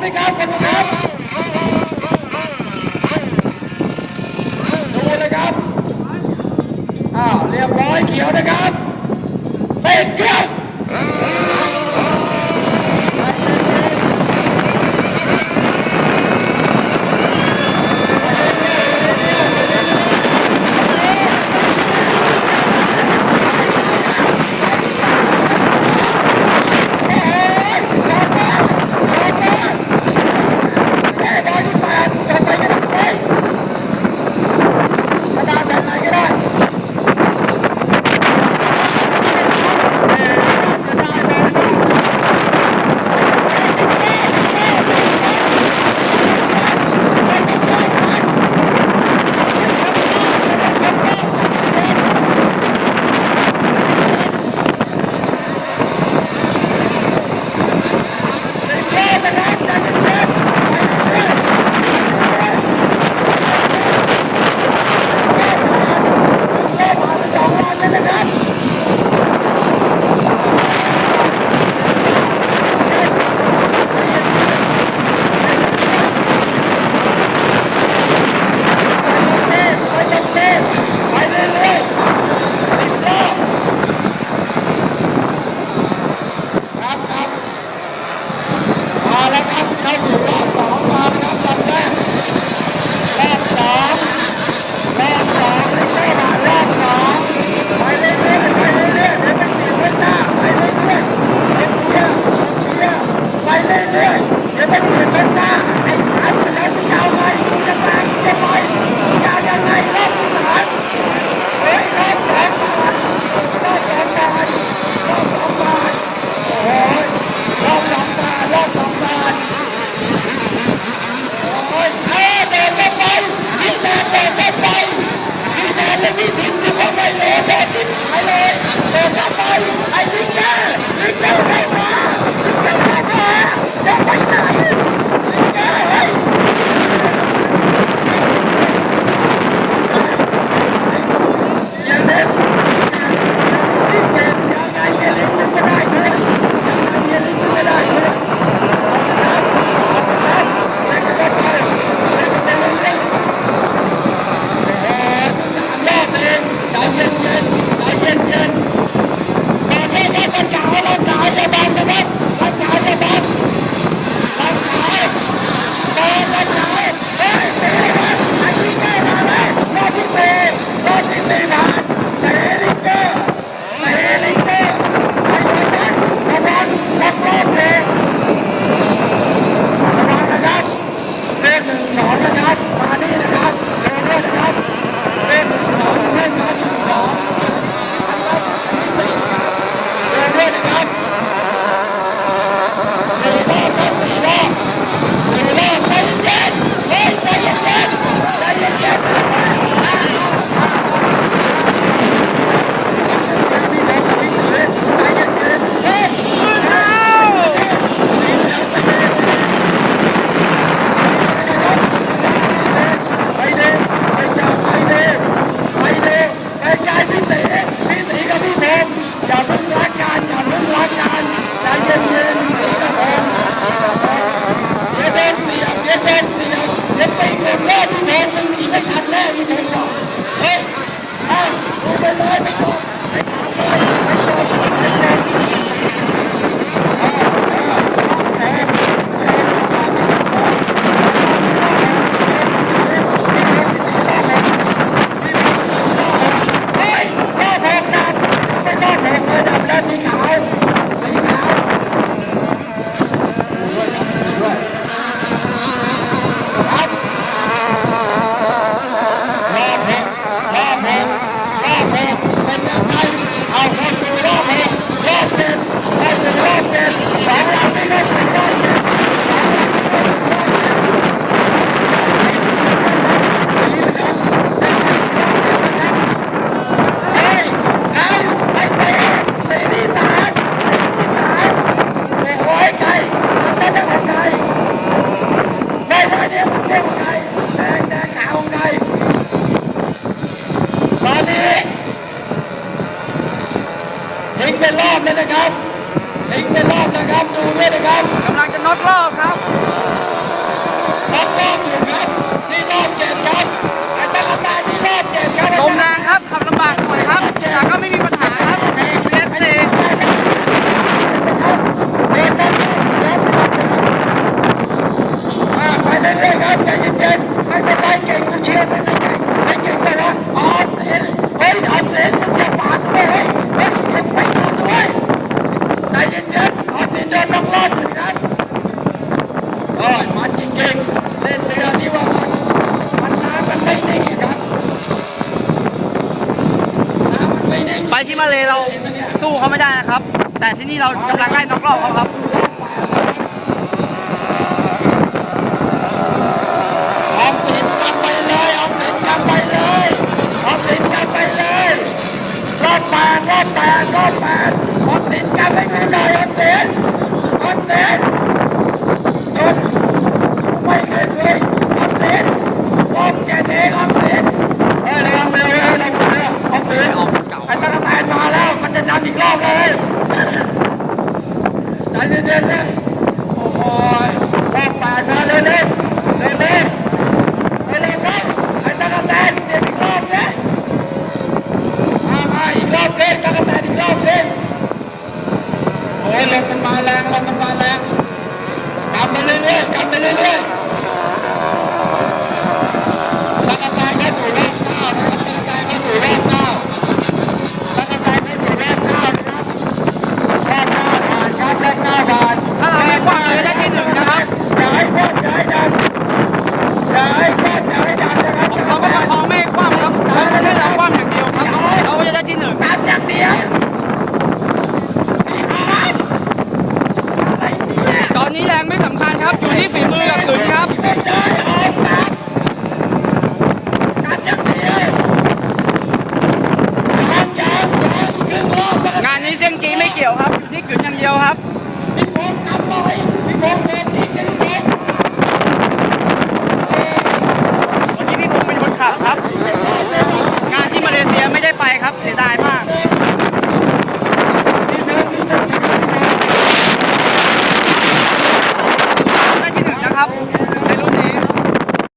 ไหมครับขอบคุณครับดูเลยครับอ้าวเรียบร้อยเขียวนะครับเป็นเครื่อง 我问你，这是哪里？大家注意，是真啊！泉州在哪？泉州在哪？在哪里？泉州。 กำลังจะน็อตรอบครับ มาเลยเราสู้เขาไม่ได้นะครับ แต่ที่นี่เรากำลังไล่น็อกรอบเขาครับออกสินกันไปเลยออกสินกันไปเลยออกสินกันไปเลยรอดแปดรอดแปดรอดแปดออกติดกันไปหน่อยออกติด มาแรงลมมันมาแรงกันไปเรื่อยๆกันไปเรื่อยๆ